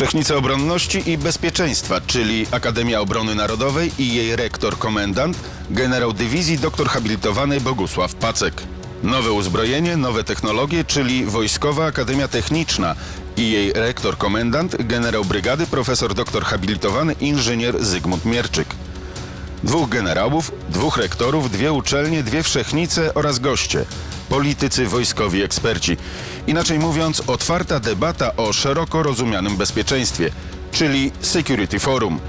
Wszechnice Obronności i Bezpieczeństwa, czyli Akademia Obrony Narodowej i jej rektor komendant, generał dywizji dr habilitowany Bogusław Pacek. Nowe uzbrojenie, nowe technologie, czyli Wojskowa Akademia Techniczna i jej rektor komendant, generał brygady profesor dr habilitowany inżynier Zygmunt Mierczyk. Dwóch generałów, dwóch rektorów, dwie uczelnie, dwie wszechnice oraz goście. Politycy, wojskowi, eksperci. Inaczej mówiąc, otwarta debata o szeroko rozumianym bezpieczeństwie, czyli Security Forum.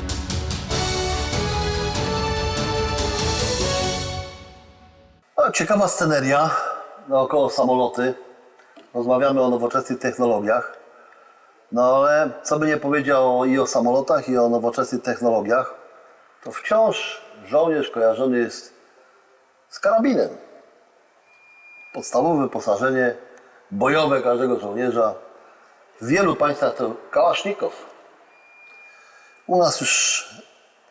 No, ciekawa sceneria naokoło samoloty. Rozmawiamy o nowoczesnych technologiach. No ale co by nie powiedział i o samolotach, i o nowoczesnych technologiach, to wciąż żołnierz kojarzony jest z karabinem. Podstawowe wyposażenie bojowe każdego żołnierza. W wielu państwach to kałasznikow. U nas już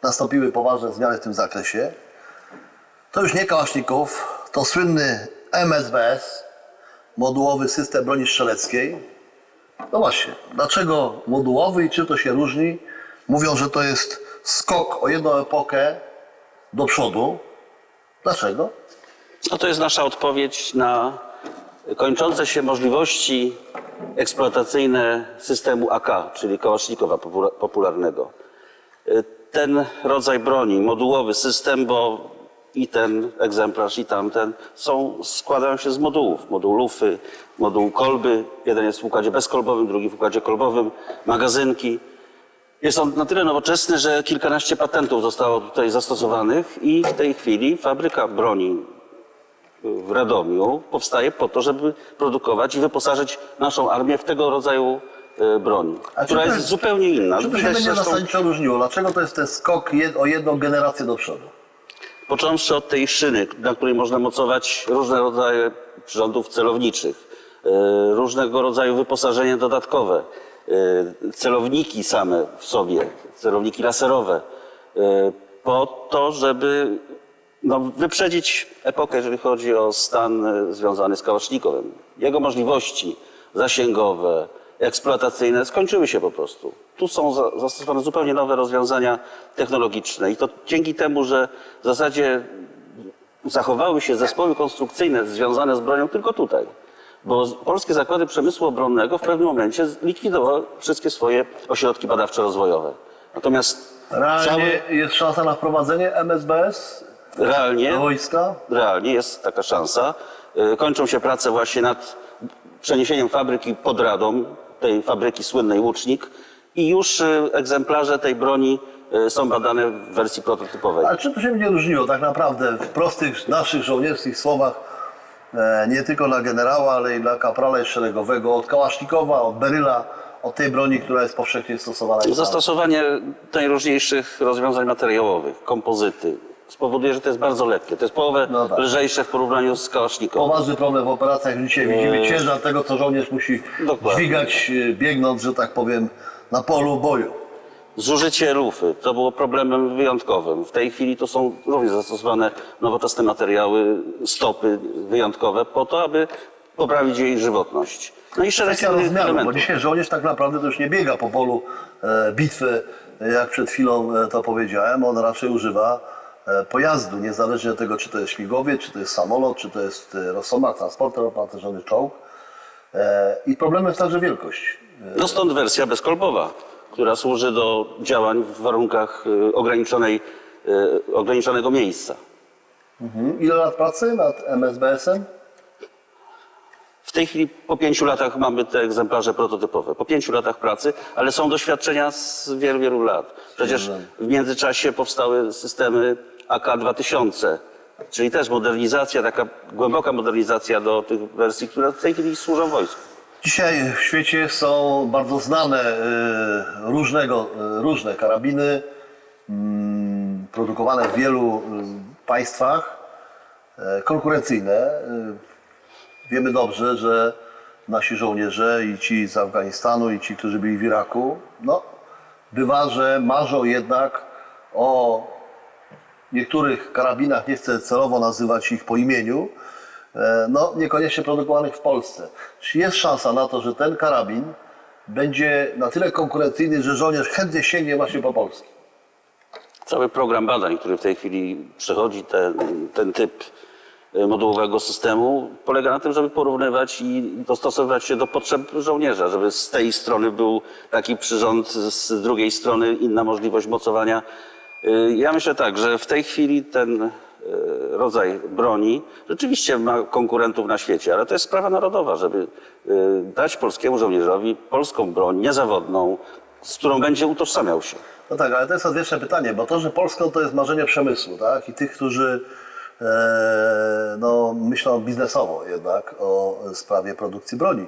nastąpiły poważne zmiany w tym zakresie. To już nie Kałaszników, to słynny MSBS, modułowy system broni strzeleckiej. No właśnie, dlaczego modułowy i czym to się różni? Mówią, że to jest skok o jedną epokę do przodu. Dlaczego? No to jest nasza odpowiedź na kończące się możliwości eksploatacyjne systemu AK, czyli Kałasznikowa popula- popularnego. Y, Ten rodzaj broni, modułowy system, bo i ten egzemplarz, i tamten są, składają się z modułów. Moduł lufy, moduł kolby. Jeden jest w układzie bezkolbowym, drugi w układzie kolbowym, magazynki. Jest on na tyle nowoczesny, że kilkanaście patentów zostało tutaj zastosowanych i w tej chwili fabryka broni w Radomiu powstaje po to, żeby produkować i wyposażyć naszą armię w tego rodzaju e, broni, A która jest jest- zupełnie inna. Czy to się będzie zresztą, zasadniczo różniło? Dlaczego to jest ten skok jed- o jedną generację do przodu? począwszy od tej szyny, na której można mocować różne rodzaje przyrządów celowniczych, e, różnego rodzaju wyposażenie dodatkowe, e, celowniki same w sobie, celowniki laserowe, po to, żeby no, wyprzedzić epokę, jeżeli chodzi o stan e, związany z kałasznikowym. Jego możliwości zasięgowe, eksploatacyjne skończyły się po prostu. Tu są za- zastosowane zupełnie nowe rozwiązania technologiczne i to dzięki temu, że w zasadzie zachowały się zespoły konstrukcyjne związane z bronią tylko tutaj. Bo polskie zakłady przemysłu obronnego w pewnym momencie likwidowały wszystkie swoje ośrodki badawczo-rozwojowe. Natomiast Realnie jest szansa na wprowadzenie MSBS realnie do wojska? realnie jest taka szansa. Y, Kończą się prace właśnie nad przeniesieniem fabryki pod Radą, tej fabryki słynnej Łucznik i już y, egzemplarze tej broni y, są badane w wersji prototypowej. Ale czym to się będzie różniło tak naprawdę w prostych naszych żołnierskich słowach, e, nie tylko dla generała, ale i dla kaprala szeregowego, od Kałasznikowa, od Beryla, od tej broni, która jest powszechnie stosowana. Zastosowanie najróżniejszych rozwiązań materiałowych, kompozyty, spowoduje, że to jest bardzo lekkie. To jest połowę No tak. lżejsze w porównaniu z kałaszniką. Poważny problem w operacjach, dzisiaj widzimy ciężar tego, co żołnierz musi Dokładnie. dźwigać, e, biegnąc, że tak powiem, na polu boju. Zużycie lufy to było problemem wyjątkowym. W tej chwili to są również zastosowane nowoczesne materiały, stopy wyjątkowe po to, aby poprawić jej żywotność. No i szereg innych rozmiaru, bo dzisiaj żołnierz tak naprawdę to już nie biega po polu e, bitwy, jak przed chwilą e, to powiedziałem. On raczej używa pojazdu, niezależnie od tego, czy to jest śmigłowiec, czy to jest samolot, czy to jest e, rosomak, transporter opancerzony czołg. E, I problemem jest także wielkość. No stąd wersja bezkolbowa, która służy do działań w warunkach ograniczonej, ograniczonego miejsca. Mhm. Ile lat pracy nad MSBS-em? W tej chwili po pięciu latach mamy te egzemplarze prototypowe. Po pięciu latach pracy, ale są doświadczenia z wielu, wielu lat. Przecież w międzyczasie powstały systemy AK-2000, czyli też modernizacja, taka głęboka modernizacja do tych wersji, które w tej chwili służą wojsku. Dzisiaj w świecie są bardzo znane e, różnego, e, różne karabiny, mm, produkowane w wielu e, państwach, konkurencyjne. Wiemy dobrze, że nasi żołnierze i ci z Afganistanu, i ci, którzy byli w Iraku, no, bywa, że marzą jednak o niektórych karabinach, nie chcę celowo nazywać ich po imieniu, e, no niekoniecznie produkowanych w Polsce. Czy jest szansa na to, że ten karabin będzie na tyle konkurencyjny, że żołnierz chętnie sięgnie właśnie po Polski. Cały program badań, który w tej chwili przechodzi ten, ten typ e, modułowego systemu, polega na tym, żeby porównywać i dostosowywać się do potrzeb żołnierza, żeby z tej strony był taki przyrząd, z drugiej strony inna możliwość mocowania. E, Ja myślę tak, że w tej chwili ten e, rodzaj broni rzeczywiście ma konkurentów na świecie, ale to jest sprawa narodowa, żeby e, dać polskiemu żołnierzowi polską broń niezawodną, z którą będzie utożsamiał się. No tak, ale to jest odwieczne pytanie, bo to, że Polską to jest marzenie przemysłu, tak? I tych, którzy e, no, myślą biznesowo jednak o sprawie produkcji broni.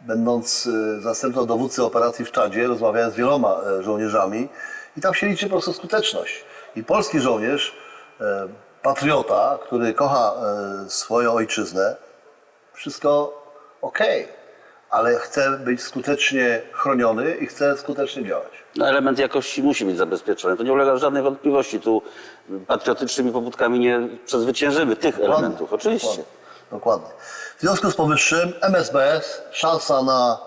Będąc e, zastępcą dowódcy operacji w Czadzie, rozmawiałem z wieloma e, żołnierzami i tam się liczy po prostu skuteczność. I polski żołnierz, e, patriota, który kocha e, swoją ojczyznę, wszystko okej, ale chce być skutecznie chroniony i chce skutecznie działać. No, element jakości musi być zabezpieczony. To nie ulega żadnej wątpliwości. Tu patriotycznymi pobudkami nie przezwyciężymy tych elementów. Oczywiście. Dokładnie. Dokładnie. W związku z powyższym MSBS, szansa na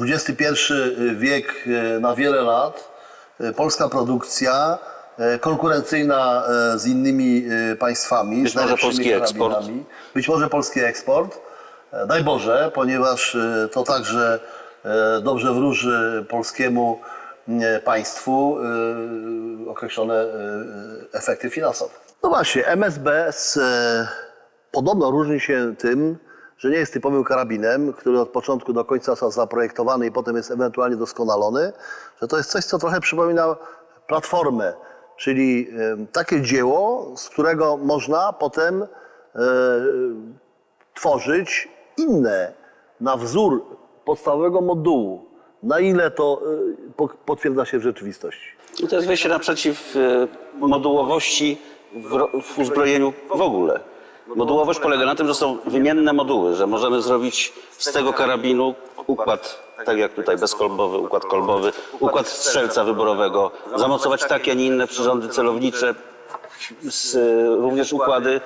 XXI wiek e, na wiele lat, polska produkcja, e, konkurencyjna e, z innymi e, państwami, Być z może polski eksport. Być może polski eksport. E, Daj Boże, ponieważ e, to także e, dobrze wróży polskiemu e, państwu e, określone e, efekty finansowe. No właśnie, MSBS e, podobno różni się tym, że nie jest typowym karabinem, który od początku do końca został zaprojektowany i potem jest ewentualnie doskonalony, że to jest coś, co trochę przypomina platformę, czyli e, takie dzieło, z którego można potem e, tworzyć inne na wzór podstawowego modułu. Na ile to po- potwierdza się w rzeczywistości? To jest wejście naprzeciw e, modułowości w uzbrojeniu w ogóle. Modułowość polega na tym, że są wymienne moduły, że możemy zrobić z tego karabinu układ, tak jak tutaj bezkolbowy, układ kolbowy, układ strzelca wyborowego, zamocować takie, a nie inne przyrządy celownicze, z, również układy e,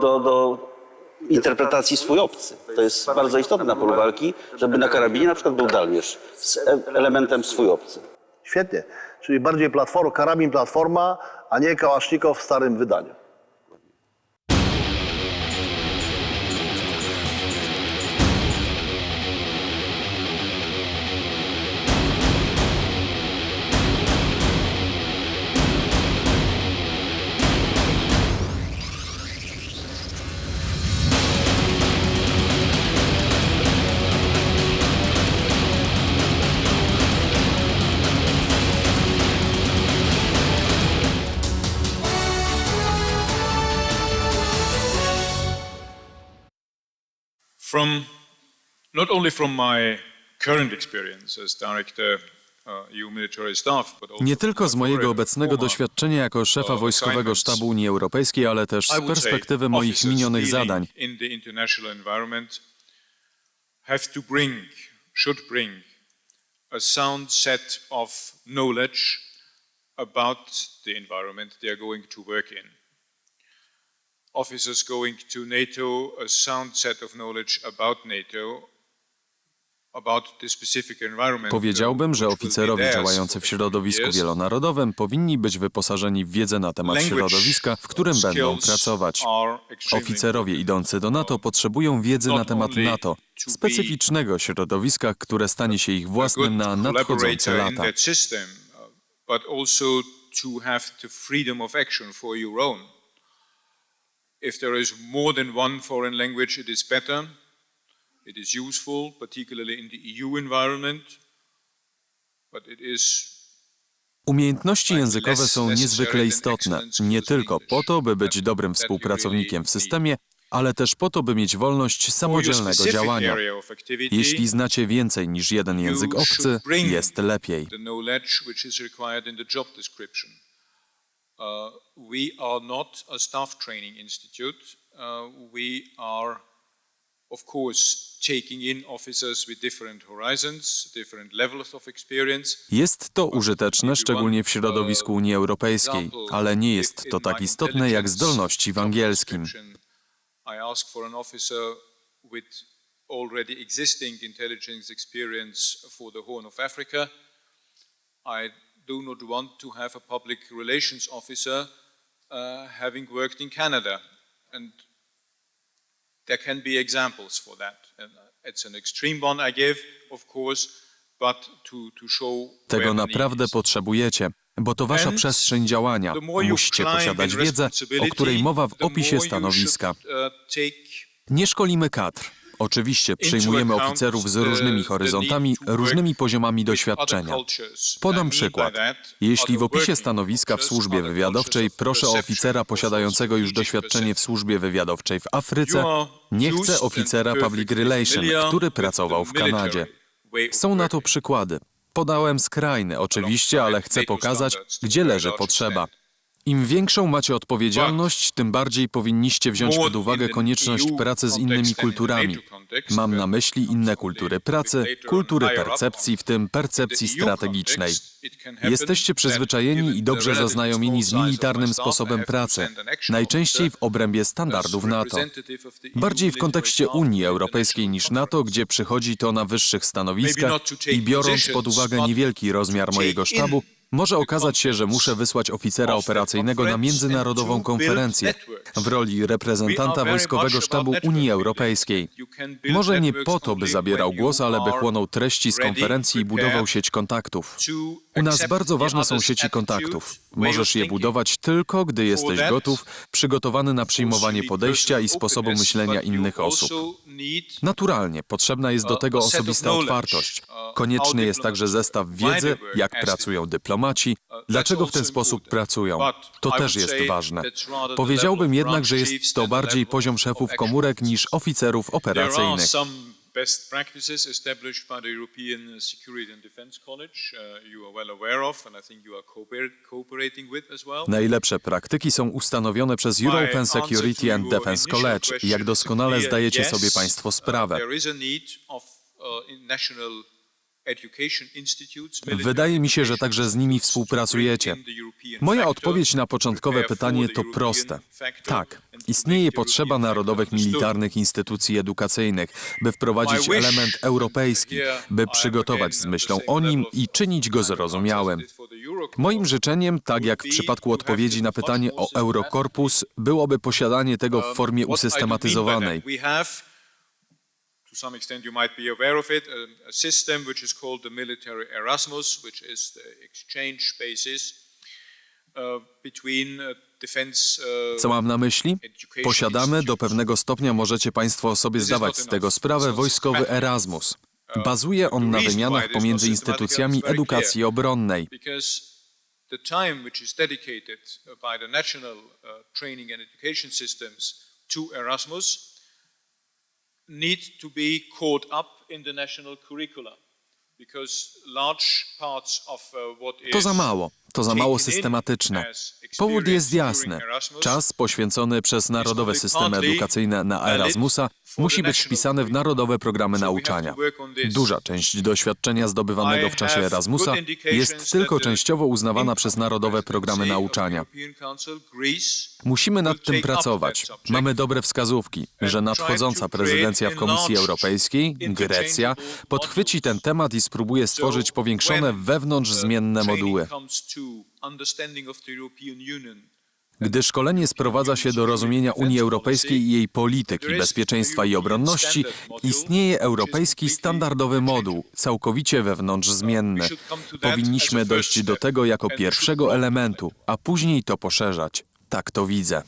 do, do interpretacji swój obcy. To jest bardzo istotne na polu walki, żeby na karabinie na przykład był dalmierz z e- elementem swój obcy. Świetnie. Czyli bardziej platform, karabin platforma, a nie kałasznikow w starym wydaniu. From not only from my current experience as director uh, Nie tylko z mojego obecnego doświadczenia jako szefa uh, wojskowego assignments, sztabu Unii Europejskiej, ale też z perspektywy moich minionych zadań. Officers going to NATO, a sound set of knowledge about NATO. Powiedziałbym, że oficerowie działający w środowisku wielonarodowym powinni być wyposażeni w wiedzę na temat środowiska, w którym będą pracować. Oficerowie idący do NATO potrzebują wiedzy na temat NATO, specyficznego środowiska, które stanie się ich własnym na nadchodzące lata. that system, but also to have the freedom of action for your own. If there is more than one foreign language, it is better. It is useful, particularly in the EU environment, but it is Umiejętności językowe są niezwykle istotne, nie tylko po to, by być dobrym współpracownikiem w systemie, ale też po to, by mieć wolność samodzielnego działania. Jeśli znacie więcej niż jeden język obcy, jest lepiej. Uh, we are not a staff training institute. Uh, we are, of course, taking in officers with different horizons, different levels of experience. Jest to użyteczne, szczególnie w środowisku Unii Europejskiej, ale nie jest to tak istotne jak zdolności w angielskim. I ask for an officer with already existing intelligence experience for the Horn of Africa. I do not want to have a public relations officer uh, having worked in Canada. And there can be examples for that. And uh, it's an extreme one I give, of course, but to, to show Tego naprawdę potrzebujecie, bo to wasza And przestrzeń działania. Musicie posiadać wiedzę, o której mowa w opisie stanowiska. should, uh, take Nie szkolimy kadr. Oczywiście przyjmujemy oficerów z różnymi horyzontami, różnymi poziomami doświadczenia. Podam przykład. Jeśli w opisie stanowiska w służbie wywiadowczej proszę o oficera of posiadającego już doświadczenie w służbie wywiadowczej w Afryce, nie chcę oficera public relation, który pracował w Kanadzie. Są na to przykłady. Podałem skrajny, oczywiście, ale chcę pokazać, gdzie leży potrzeba. Im większą macie odpowiedzialność, tym bardziej powinniście wziąć pod uwagę konieczność pracy z innymi kulturami. Mam na myśli inne kultury pracy, kultury percepcji, w tym percepcji strategicznej. Jesteście przyzwyczajeni i dobrze zaznajomieni z militarnym sposobem pracy, najczęściej w obrębie standardów NATO. Bardziej w kontekście Unii Europejskiej niż NATO, gdzie przychodzi to na wyższych stanowiskach i biorąc pod uwagę niewielki rozmiar mojego sztabu, może okazać się, że muszę wysłać oficera operacyjnego na międzynarodową konferencję w roli reprezentanta Wojskowego Sztabu Unii Europejskiej. Może nie po to, by zabierał głos, ale by chłonął treści z konferencji i budował sieć kontaktów. U nas bardzo ważne są sieci kontaktów. Możesz je budować tylko, gdy jesteś gotów, przygotowany na przyjmowanie podejścia i sposobu myślenia innych osób. Naturalnie, potrzebna jest do tego osobista otwartość. Konieczny jest także zestaw wiedzy, jak pracują dyplomaci, dlaczego w ten sposób pracują. To też jest ważne. Powiedziałbym jednak, że jest to bardziej poziom szefów komórek niż oficerów There operacyjnych. best practices established by the European Security and Defense College uh, you are well aware of and I think you are cooper- cooperating with as well. Najlepsze praktyki są ustanowione przez European Security and Defense College, jak doskonale zdajecie sobie Państwo sprawę. Wydaje mi się, że także z nimi współpracujecie. Moja odpowiedź na początkowe pytanie to proste. Tak, istnieje potrzeba narodowych militarnych instytucji edukacyjnych, by wprowadzić element europejski, by przygotować z myślą o nim i czynić go zrozumiałym. Moim życzeniem, tak jak w przypadku odpowiedzi na pytanie o Eurokorpus, byłoby posiadanie tego w formie usystematyzowanej. To some extent, you might be aware of it, a, a system which is called the military Erasmus, which is the exchange basis uh, between uh. Uh, Co mam na myśli? Posiadamy, do pewnego stopnia możecie Państwo sobie zdawać z tego sprawę, wojskowy Erasmus. Bazuje on na wymianach pomiędzy instytucjami edukacji obronnej. Need to be caught up in the national curricula because large parts of uh, what is To za mało, to za mało systematyczne. Powód jest jasny. Czas poświęcony przez narodowe systemy edukacyjne na Erasmusa musi być wpisany w narodowe programy nauczania. Duża część doświadczenia zdobywanego w czasie Erasmusa jest tylko częściowo uznawana przez narodowe programy nauczania. Musimy nad tym pracować. Mamy dobre wskazówki, że nadchodząca prezydencja w Komisji Europejskiej, Grecja, podchwyci ten temat i spróbuje stworzyć powiększone wewnątrz zmienne moduły. Gdy szkolenie sprowadza się do rozumienia Unii Europejskiej i jej polityki, bezpieczeństwa i obronności, istnieje europejski standardowy moduł, całkowicie wewnątrzzmienny. Powinniśmy dojść do tego jako pierwszego elementu, a później to poszerzać. Tak to widzę.